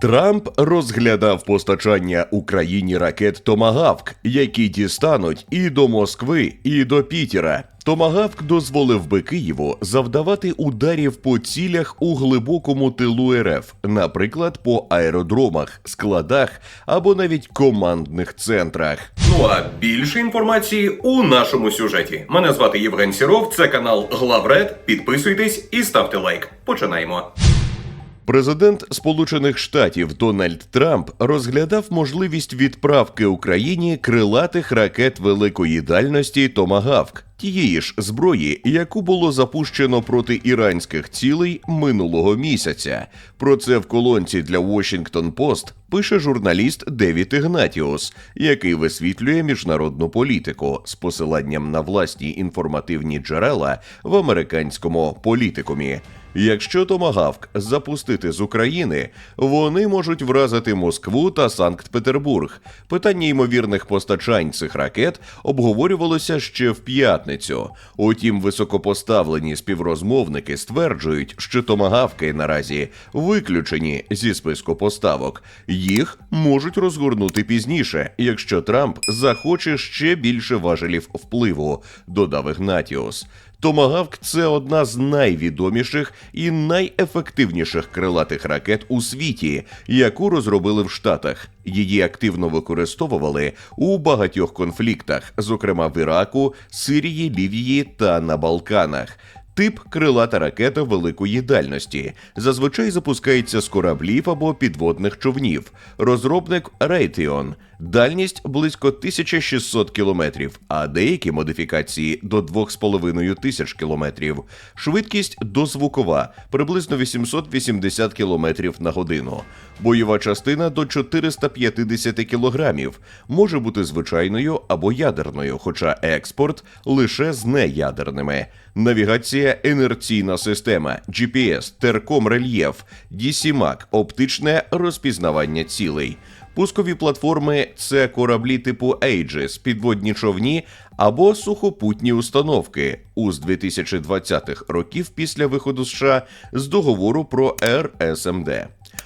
Трамп розглядав постачання Україні ракет Томагавк, які дістануть і до Москви, і до Пітера. Томагавк дозволив би Києву завдавати ударів по цілях у глибокому тилу РФ, наприклад, по аеродромах, складах або навіть командних центрах. Ну а більше інформації у нашому сюжеті. Мене звати Євген Сіров, це канал Главред. Підписуйтесь і ставте лайк. Починаємо. Президент Сполучених Штатів Дональд Трамп розглядав можливість відправки Україні крилатих ракет великої дальності Томагавк, тієї ж зброї, яку було запущено проти іранських цілей минулого місяця. Про це в колонці для Washington Post пише журналіст Девід Ігнатіус, який висвітлює міжнародну політику з посиланням на власні інформативні джерела в американському політикумі. Якщо Томагавк запустити з України, вони можуть вразити Москву та Санкт-Петербург. Питання ймовірних постачань цих ракет обговорювалося ще в п'ятницю. Утім, високопоставлені співрозмовники стверджують, що томагавки наразі виключені зі списку поставок. Їх можуть розгорнути пізніше, якщо Трамп захоче ще більше важелів впливу, додав Ігнатіус. Томагавк це одна з найвідоміших і найефективніших крилатих ракет у світі, яку розробили в Штатах. Її активно використовували у багатьох конфліктах, зокрема в Іраку, Сирії, Лівії та на Балканах. Тип крилата ракета великої дальності зазвичай запускається з кораблів або підводних човнів. Розробник Raytheon. Дальність близько 1600 кілометрів, а деякі модифікації до 2500 тисяч кілометрів. Швидкість дозвукова приблизно 880 кілометрів на годину. Бойова частина до 450 кілограмів. Може бути звичайною або ядерною, хоча експорт лише з неядерними. Навігація, інерційна система, GPS, терком рельєф, DCMAC, оптичне розпізнавання цілей. Пускові платформи це кораблі типу Aegis, підводні човні або сухопутні установки уз 2020-х років після виходу США з договору про РСМД.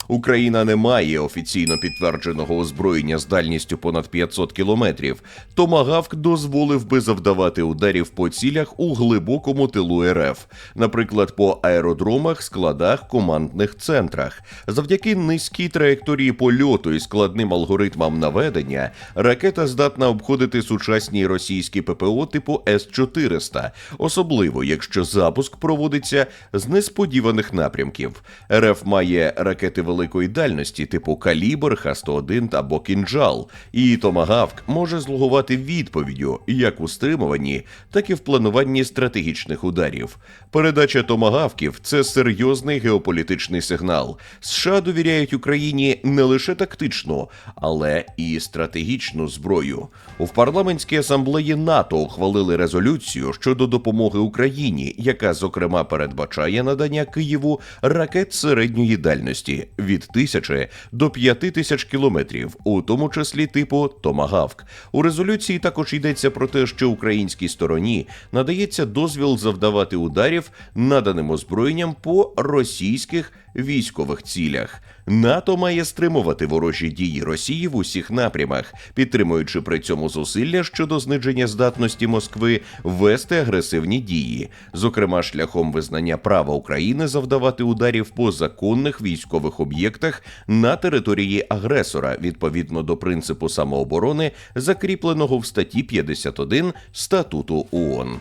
Україна не має офіційно підтвердженого озброєння з дальністю понад 500 кілометрів. Томагавк дозволив би завдавати ударів по цілях у глибокому тилу РФ, наприклад, по аеродромах, складах, командних центрах. Завдяки низькій траєкторії польоту і складним алгоритмам наведення, ракета здатна обходити сучасні російські ППО типу С-400, особливо якщо запуск проводиться з несподіваних напрямків. РФ має ракети великої дальності, типу Калібр, Х-101 або Кінжал, і Томагавк може слугувати відповіддю як у стримуванні, так і в плануванні стратегічних ударів. Передача томагавків це серйозний геополітичний сигнал. США довіряють Україні не лише тактичну, але і стратегічну зброю. У парламентській асамблеї НАТО ухвалили резолюцію щодо допомоги Україні, яка зокрема передбачає надання Києву ракет середньої дальності від тисячі до п'яти тисяч кілометрів, у тому числі типу Томагавк. У резолюції також йдеться про те, що українській стороні надається дозвіл завдавати ударів наданим озброєнням по російських військових цілях. НАТО має стримувати ворожі дії Росії в усіх напрямах, підтримуючи при цьому зусилля щодо зниження здатності Москви вести агресивні дії, зокрема шляхом визнання права України завдавати ударів по законних військових об'єктах на території агресора відповідно до принципу самооборони, закріпленого в статті 51 статуту ООН.